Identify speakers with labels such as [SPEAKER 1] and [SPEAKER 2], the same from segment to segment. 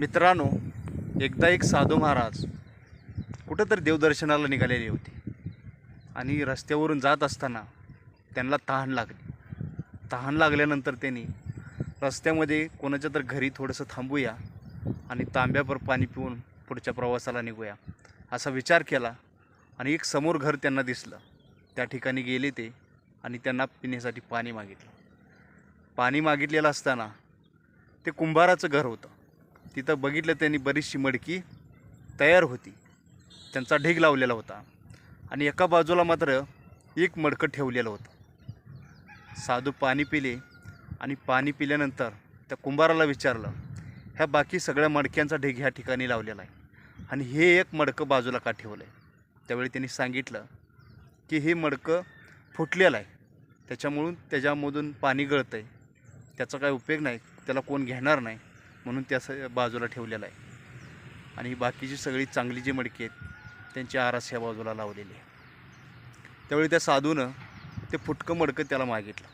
[SPEAKER 1] मित्रांनो एकदा एक साधू महाराज कुठंतरी देवदर्शनाला निघालेले होते. आणि रस्त्यावरून जात असताना त्यांना तहान लागली. तहान लागल्यानंतर त्यांनी रस्त्यामध्ये कोणाच्या तर घरी थोडंसं थांबूया आणि तांब्यावर पाणी पिऊन पुढच्या प्रवासाला निघूया असा विचार केला आणि एक समोर घर त्यांना दिसलं. त्या ठिकाणी गेले ते आणि त्यांना पिण्यासाठी पाणी मागितलं. पाणी मागितलेलं असताना ते कुंभाराचं घर होतं. तिथं बघितलं त्यांनी बरीचशी मडकी तयार होती. त्यांचा ढीग लावलेला होता. आणि एका बाजूला मात्र एक मडकं ठेवलेलं होतं. साधू पाणी पिले आणि पाणी पिल्यानंतर त्या कुंभाराला विचारलं ह्या बाकी सगळ्या मडक्यांचा ढीग ह्या ठिकाणी लावलेला आहे. आणि हे एक मडकं बाजूला का ठेवलं आहे त्यावेळी त्यांनी सांगितलं की हे मडकं फुटलेलं आहे. त्याच्यामुळून त्याच्यामधून पाणी गळतं आहे त्याचा काय उपयोग नाही. त्याला कोण घेणार नाही. म्हणून त्या बाजूला ठेवलेला आहे. आणि ही बाकीची सगळी चांगली जी मडकी आहेत त्यांची आरास ह्या बाजूला लावलेली आहे. त्यावेळी त्या साधूनं ते फुटकं मडकं त्याला मागितलं.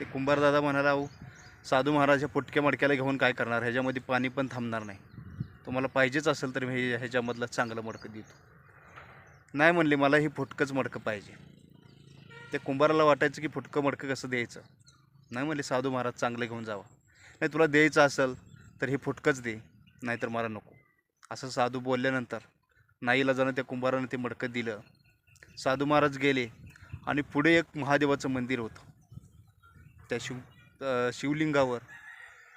[SPEAKER 1] ते कुंभारदादा म्हणाला अहो साधू महाराज ह्या फुटक्या मडक्याला घेऊन काय करणार? ह्याच्यामध्ये पाणी पण थांबणार नाही. तुम्हाला पाहिजेच असेल तर मी हे- ह्याच्यामधलं चांगलं मडकं देतो. नाही म्हणले मला ही फुटकंच मडकं पाहिजे. त्या कुंभाराला वाटायचं की फुटकं मडकं कसं द्यायचं. नाही म्हणले साधू महाराज चांगलं घेऊन जावा. नाही तुला द्यायचं असेल तर हे फुटकंच दे. नाहीतर मला नको. असं साधू बोलल्यानंतर नाईला जाणं त्या कुंभारानं ते मडकं दिलं. साधू महाराज गेले आणि पुढे एक महादेवाचं मंदिर होतं. त्या शिव शिवलिंगावर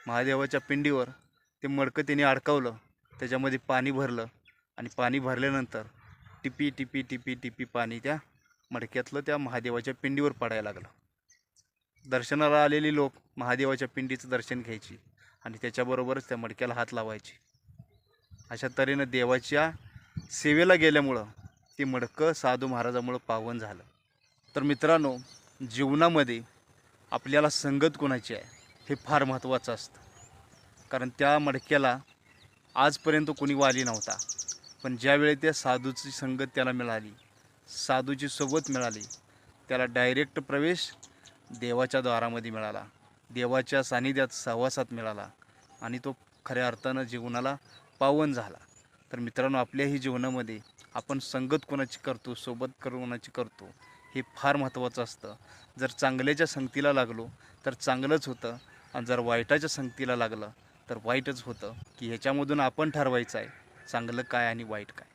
[SPEAKER 1] महादेवाच्या पिंडीवर ते मडकं त्याने अडकवलं. त्याच्यामध्ये पाणी भरलं आणि पाणी भरल्यानंतर टिपी टिपी टिपी टिपी पाणी त्या मडक्यातलं त्या महादेवाच्या पिंडीवर पडायला लागलं. दर्शनाला आलेली लोक महादेवाच्या पिंडीचं दर्शन घ्यायची आणि त्याच्याबरोबरच त्या मडक्याला हात लावायची. अशा तऱ्हेनं देवाच्या सेवेला गेल्यामुळं ते मडकं साधू महाराजामुळं पावन झालं. तर मित्रांनो जीवनामध्ये आपल्याला संगत कोणाची आहे हे फार महत्त्वाचं असतं. कारण त्या मडक्याला आजपर्यंत कोणी वाली नव्हता. पण ज्यावेळी त्या साधूची संगत त्याला मिळाली साधूची सोबत मिळाली त्याला डायरेक्ट प्रवेश देवाच्या द्वारामध्ये मिळाला. देवाच्या सानिध्यात सहवासात मिळाला आणि तो खऱ्या अर्थानं जीवनाला पावन झाला. तर मित्रांनो आपल्याही जीवनामध्ये आपण संगत कोणाची करतो सोबत कोणाची करतो हे फार महत्त्वाचं असतं. जर चांगल्याच्या संगतीला लागलो तर चांगलंच होतं. आणि जर वाईटाच्या संगतीला लागलं तर वाईटच होतं. की ह्याच्यामधून आपण ठरवायचं आहे चांगलं काय आणि वाईट काय.